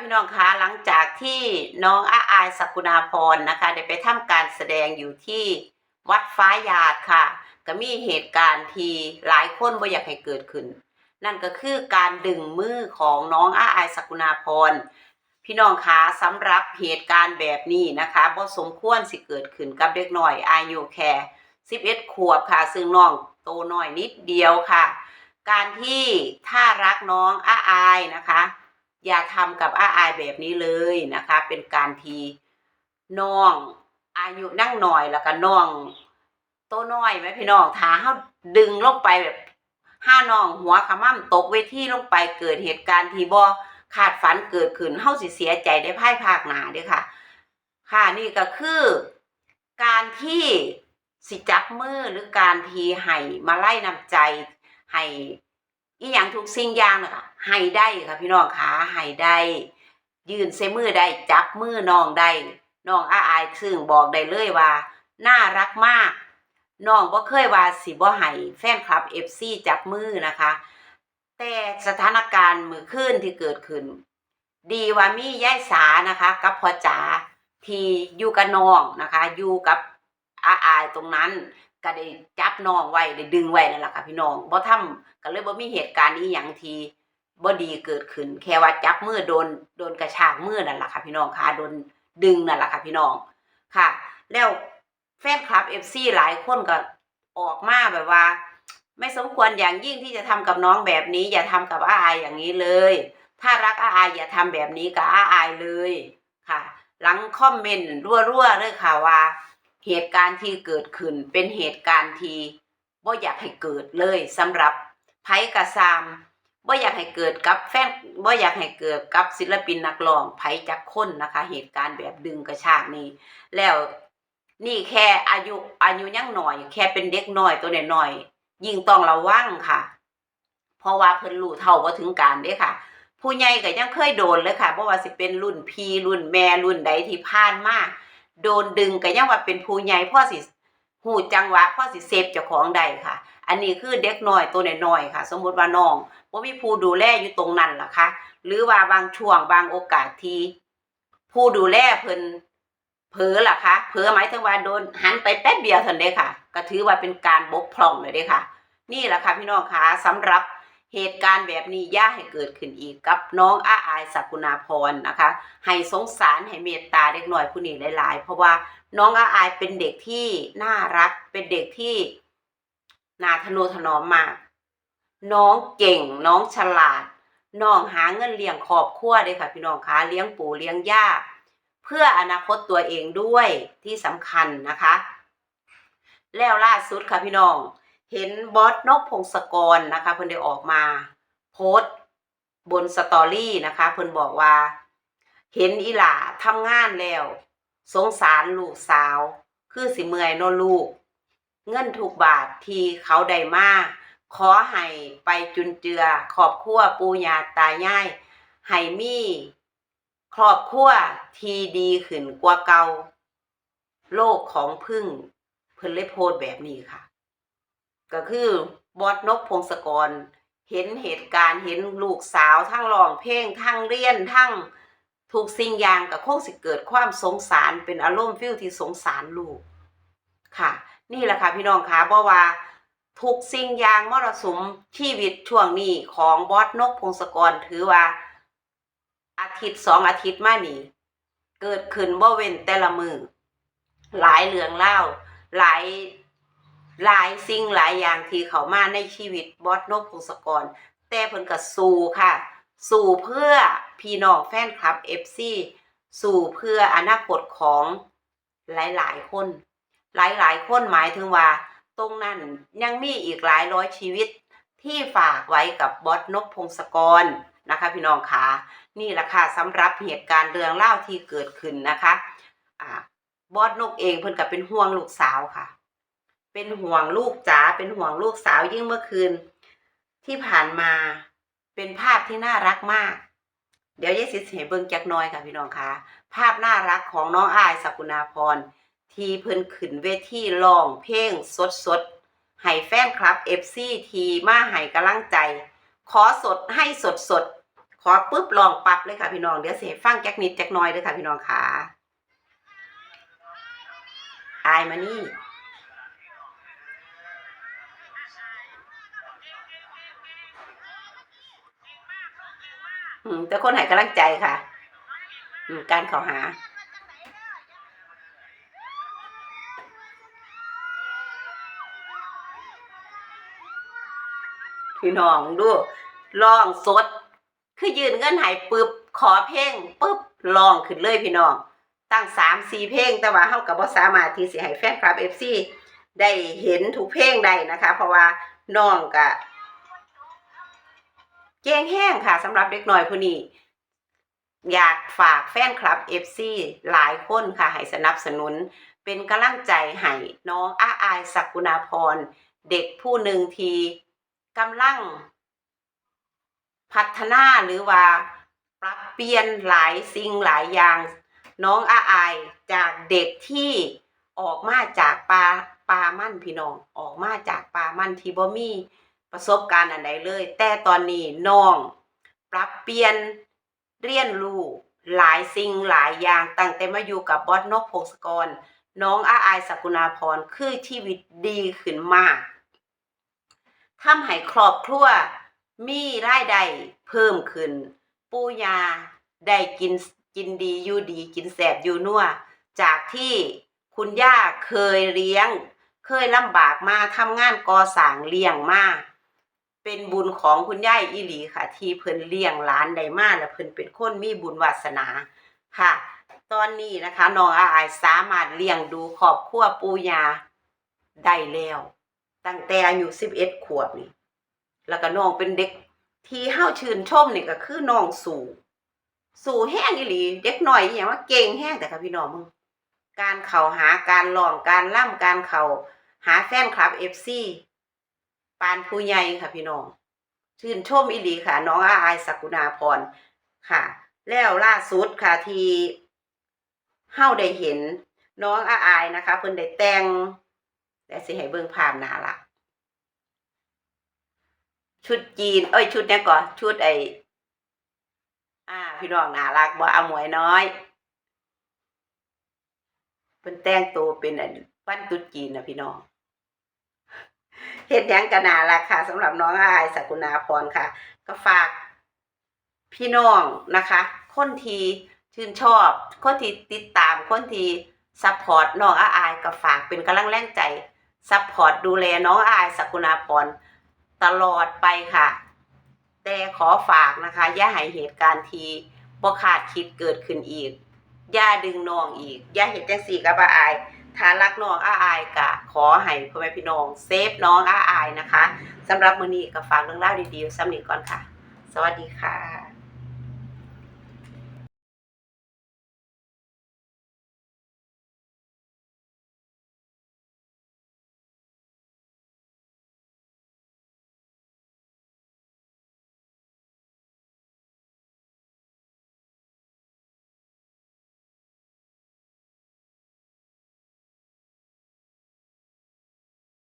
พี่น้องคะหลังจากที่น้องอาอายสกุณาพรนะคะได้ไปทำการแสดงอยู่ที่วัดฟ้าหยาดค่ะ ก็มีเหตุการณ์ที่หลายคนบ่อยากให้เกิดขึ้น นั่นก็คือการดึงมือของน้องอาอายสกุณาพรพี่น้องคะสำหรับเหตุการณ์แบบนี้นะคะบ่สมควรสิเกิดขึ้นกับเด็กน้อยอายุแค่11ขวบค่ะ ซึ่งน้องโตน้อยนิดเดียวค่ะ การที่ถ้ารักน้องอาอายนะคะ อย่าทำกับอาอายแบบนี้เลยนะคะ เป็นการทีน้อง อายุนั่งหน่อยแล้วก็น้องโตน้อยไหมพี่น้องถ้าเขาดึงลงไปแบบห้าน้องหัวขมั่มตกเวทีลงไปเกิดเหตุการณ์ทีบ่ขาดฝันเกิดขึ้นเฮาสิเสียใจได้พ่ายภาคหนาเด้อค่ะ ค่ะนี่ก็คือการที่สิจับมือหรือการทีให้มาไล่นำใจให้ อีหยังทุกสิ่งอย่างนะคะให้ได้ค่ะพี่น้องขาให้ได้ ยืนเซมือได้จับมือน้องได้น้องอาอายซึ่งบอกได้เลยว่า น่ารักมากน้องบ่เคยว่าสิบ่ให้แฟนคลับ FC จับมือนะคะ แต่สถานการณ์มือขึ้นที่เกิดขึ้น ดีว่ามียายสานะคะ กับพ่อจ๋าที่อยู่กับน้องนะคะ อยู่กับอาอายตรงนั้น ก็ได้จับน้องไว้ได้ดึงไว้นั่นแหละค่ะพี่น้องบ่ทำก็เลยบ่มีเหตุการณ์อีหยังทีบ่ดีเกิดขึ้น แค่ว่าจับมือโดนโดนกระชากมือนั่นแหละค่ะพี่น้องค่ะโดนดึงนั่นแหละค่ะพี่น้องค่ะ แล้วแฟนคลับ FC หลายคนก็ออกมาแบบว่า ไม่สมควรอย่างยิ่งที่จะทำกับน้องแบบนี้ อย่าทำกับอาอายอย่างนี้เลย ถ้ารักอาอายอย่าทำแบบนี้กับอาอายเลยค่ะ หลังคอมเมนต์รั่วๆเลยค่ะว่า เหตุการณ์ที่เกิดขึ้นเป็นเหตุการณ์ที่บ่อยากให้เกิดเลยสำหรับไผกระซามบ่อยากให้เกิดกับแฟนบ่อยากให้เกิดกับศิลปินนักร้องไผจักคนนะคะ เหตุการณ์แบบดึงกระชากนี้ แล้วนี่แค่อายุอายุยังหน่อย แค่เป็นเด็กน้อยตัวน้อยๆยิ่งต้องระวังค่ะ เพราะว่าเพิ่นรู้เท่าบ่ถึงการเด้ค่ะ ผู้ใหญ่ก็ยังเคยโดนเลยค่ะบ่ว่าสิเป็นรุ่นพี่รุ่นแม่รุ่นใดที่ผ่านมา โดนดึงก็ยังว่าเป็นผู้ใหญ่พ่อสิหูจังหวะพ่อสิเซฟเจ้าของได้ค่ะ อันนี้คือเด็กน้อยตัวน้อยๆค่ะ สมมติว่าน้องบ่มีผู้ดูแลอยู่ตรงนั้นล่ะคะหรือว่าบางช่วงบางโอกาสที่ผู้ดูแลเพิ่นเผลอล่ะคะเผลอหมายถึงว่าโดนหันไปแป๊บเดียวเท่านั้นเด้ค่ะ ก็ถือว่าเป็นการบกพร่องเลยเด้ค่ะ นี่แหละค่ะพี่น้องคะสำหรับ เหตุการณ์แบบนี้ย่าให้เกิดขึ้นอีกกับน้องอาอายสักุณาพรนะคะ ให้สงสารให้เมตตาเด็กหน่อยผู้นี้หลาย ๆ เพราะว่าน้องอาอายเป็นเด็กที่น่ารัก เป็นเด็กที่นาทนุถนอมมาก น้องเก่ง น้องฉลาด น้องหาเงินเลี้ยงครอบครัวเลยค่ะ พี่น้องคะเลี้ยงปู่เลี้ยงย่า เพื่ออนาคตตัวเองด้วยที่สำคัญนะคะ แล้วล่าสุดค่ะพี่น้อง เห็นบอสนกพงศกรนะคะเพิ่นได้ออกมาโพสต์บนสตอรี่นะคะเพิ่นบอกว่า เห็นอีหล่าทำงานแล้ว สงสารลูกสาว คือสิเมื่อยนอลูก เงินทุกบาทที่เขาได้มาขอให้ไปจุนเจือครอบครัวปูยาตายายให้มีครอบครัวที่ดีขึ้นกว่าเก่าโลกของพึ่งเพิ่นเลยโพสแบบนี้ค่ะ ก็คือบอสนกพงศกร เห็นเหตุการณ์เห็นลูกสาวทั้งร้องเพลงทั้งเรียนทั้งถูกสิ่งอย่างก็คงสิเกิดความสงสารเป็นอารมณ์ฟิลที่สงสารลูกค่ะ นี่แหละค่ะพี่น้องคะเพราะว่าทุกสิ่งอย่างมรสุมชีวิตช่วงนี้ของบอสนกพงศกรถือว่า อาทิตย์สองอาทิตย์มานี่ เกิดขึ้นบ่เว้นแต่ละมือหลายเรื่องเล่าหลาย หลายสิ่งหลายอย่างที่เขามาในชีวิตบอสนกพงศกร แต่เพิ่นก็สู้ค่ะ สู้เพื่อพี่น้องแฟนคลับ FC สู้เพื่ออนาคตของหลายๆคน หลายๆคนหมายถึงว่า ตรงนั้นยังมีอีกหลายร้อยชีวิตที่ฝากไว้กับบอสนกพงศกรนะคะ พี่น้องคะนี่แหละค่ะสำหรับเหตุการณ์เรื่องเล่าที่เกิดขึ้นนะคะอ่าบอสนกเองเพิ่นก็เป็นห่วงลูกสาวค่ะ เป็นห่วงลูกจ๋าเป็นห่วงลูกสาวยิ่งเมื่อคืน ที่ผ่านมาเป็นภาพที่น่ารักมาก เดี๋ยวยายสิให้เบิ่งจักหน้อยค่ะพี่น้องคะภาพน่ารักของน้องอายสกุณาพร ทีเพิ่นขึ้นเวทีร้องเพลงสดๆให้แฟนคลับ FC ทีมาให้กำลังใจ ขอสดให้สดสดขอปุ๊บลองปั๊บเลยค่ะพี่น้องเดี๋ยวเสียฟังแจ็กนิดแจ็กหน้อยเลยค่ะพี่น้องค่ะอายมานี่ อืมแต่คนให้กำลังใจค่ะ อืมการเขาหาพี่น้องดูลองสด คือยืนเงินหายปึ๊บขอเพลงปึ๊บลองขึ้นเลยพี่น้อง ตั้งสามสี่เพลงแต่ว่าเฮากับบ่สามารถที่สิให้แฟนคลับ FC ได้เห็นทุกเพลงได้นะคะ เพราะว่าน้องก็ เก่งแห้งค่ะสำหรับเด็กน้อยผู้นี้ อยากฝากแฟนคลับ FC หลายคนค่ะให้สนับสนุน เป็นกำลังใจให้น้องอาอายศักกุณาพร เด็กผู้หนึ่งทีกำลัง พัฒนาหรือว่า ปรับเปลี่ยนหลายสิ่งหลายอย่าง น้องอาอายจากเด็กที่ออกมาจากปลาปลามั่นพี่น้องออกมาจากปลามั่นที่บ่มี ประสบการณ์อันใดเลย แต่ตอนนี้น้องปรับเปลี่ยนเรียนรู้หลายสิ่งหลายอย่างตั้งแต่มาอยู่กับบอสนกพงศกร น้องอาอายสกุณาพรคือชีวิตดีขึ้นมากทำให้ครอบครัวมีรายได้เพิ่มขึ้น ปู่ย่าได้กินกินดีอยู่ดี กินแสบอยู่นัวจากที่คุณย่าเคยเลี้ยง เคยลำบากมาทำงานก่อสร้างเลี้ยงมา เป็นบุญของคุณย่ายอีหลีค่ะ ที่เพิ่นเลี้ยงหลานได้มาและเพิ่นเป็นคนมีบุญวาสนาค่ะ ตอนนี้นะคะน้องอาอายสามารถเลี้ยงดูครอบครัวปู่ย่าได้แล้ว ตั้งแต่อายุ11ขวบนี่แล้วก็น้องเป็นเด็กที่เฮาชื่นชมนี่ก็คือน้องสู่สู่แห้งอีหลี เด็กหน่อยอย่างว่าเก่งแห้งแต่ค่ะพี่น้องมึงการเข้าหาการลองการล่ำการเข้าหาแฟนคลับ FC ปานผู้ใหญ่ค่ะ พี่น้องชื่นชมอีหลีค่ะ น้องอาอายสกุณาพรค่ะ แล้วล่าสุดค่ะที่เฮาได้เห็นน้องอาอายนะคะ เพิ่นได้แต่งแต่สิให้เบิ่งภาพหนาละชุดจีน เอ้ย ชุดเนี้ยก่อนชุดไออ่า พี่น้องน่ารักบ่เอาหมวยน้อยเป็นแต่งตัวเป็นอันวันตรุษจีนนะพี่น้อง เฮ็ดยังกันน่ารักค่ะสำหรับน้องอายสกุณาพรค่ะ ก็ฝากพี่น้องนะคะ คนที่ชื่นชอบ คนที่ติดตาม คนที่ซัพพอร์ตน้องอาอายก็ฝากเป็นกำลังแรงใจซัพพอร์ตดูแลน้องอาอายสกุณาพรตลอดไปค่ะ แต่ขอฝากนะคะ อย่าให้เหตุการณ์ทีบ่คาดคิดเกิดขึ้นอีก อย่าดึงน้องอีก อย่าเห็นจังสี่กับอาอายถ้ารักน้องอาอายกะ ขอให้พ่อแม่พี่น้องเซฟน้องอาอายนะคะสำหรับมื้อนี้ก็ฝากเรื่องราวดีๆซ้ำนีก่อนค่ะ สวัสดีค่ะ